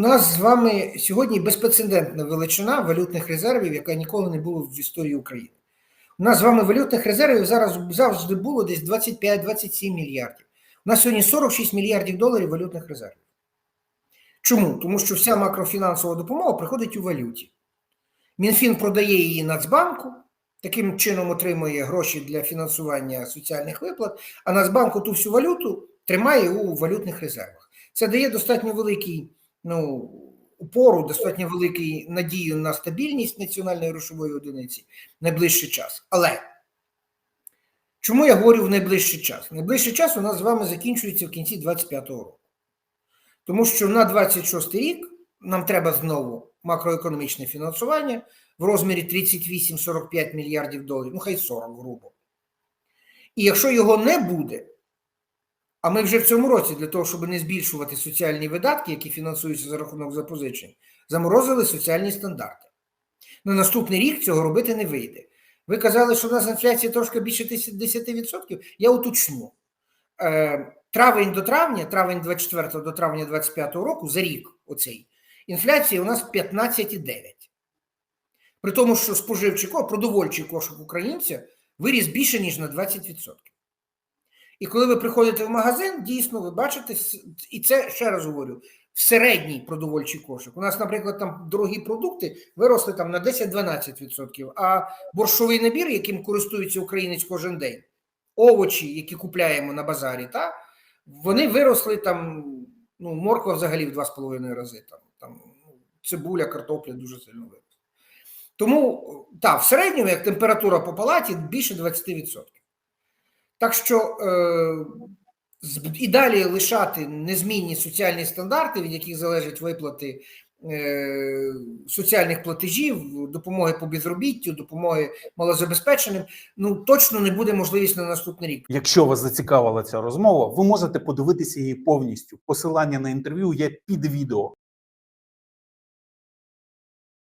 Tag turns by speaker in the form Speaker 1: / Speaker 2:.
Speaker 1: у нас з вами сьогодні безпрецедентна величина валютних резервів, яка ніколи не було в історії України. У нас з вами валютних резервів зараз завжди було десь 25-27 мільярдів. У нас сьогодні 46 мільярдів доларів валютних резервів. Чому? Тому що вся макрофінансова допомога приходить у валюті. Мінфін продає її Нацбанку, таким чином отримує гроші для фінансування соціальних виплат, а Нацбанку ту всю валюту тримає у валютних резервах. Це дає достатньо великий ну, упору, достатньо великий надію на стабільність національної грошової одиниці в найближчий час. Але чому я говорю в найближчий час? Найближчий час у нас з вами закінчується в кінці 2025 року. Тому що на 26 рік нам треба знову макроекономічне фінансування в розмірі 38-45 мільярдів доларів, ну хай 40 грубо. І якщо його не буде, а ми вже в цьому році для того, щоб не збільшувати соціальні видатки, які фінансуються за рахунок запозичень, заморозили соціальні стандарти. На наступний рік цього робити не вийде. Ви казали, що в нас інфляція трошки більше 10%. Я уточню. Е, Травень до травня, травень 24 до травня 25 року, за рік оцей, інфляція у нас 15,9. При тому, що споживчий продовольчий кошик українця виріс більше, ніж на 20%. І коли ви приходите в магазин, дійсно ви бачите, і це ще раз говорю, в середній продовольчий кошик. У нас, наприклад, там дорогі продукти виросли там на 10-12%, а борщовий набір, яким користується українець кожен день, овочі, які купляємо на базарі, та, вони виросли там, ну, морква взагалі в 2,5 рази. Там, там, ну, цибуля, картопля дуже сильно виросла. Тому, так, в середньому, як температура по палаті, більше 20%. Так що е, і далі лишати незмінні соціальні стандарти, від яких залежать виплати е, соціальних платежів, допомоги по безробіттю, допомоги малозабезпеченим, ну точно не буде можливість на наступний рік.
Speaker 2: Якщо вас зацікавила ця розмова, ви можете подивитися її повністю. Посилання на інтерв'ю є під відео.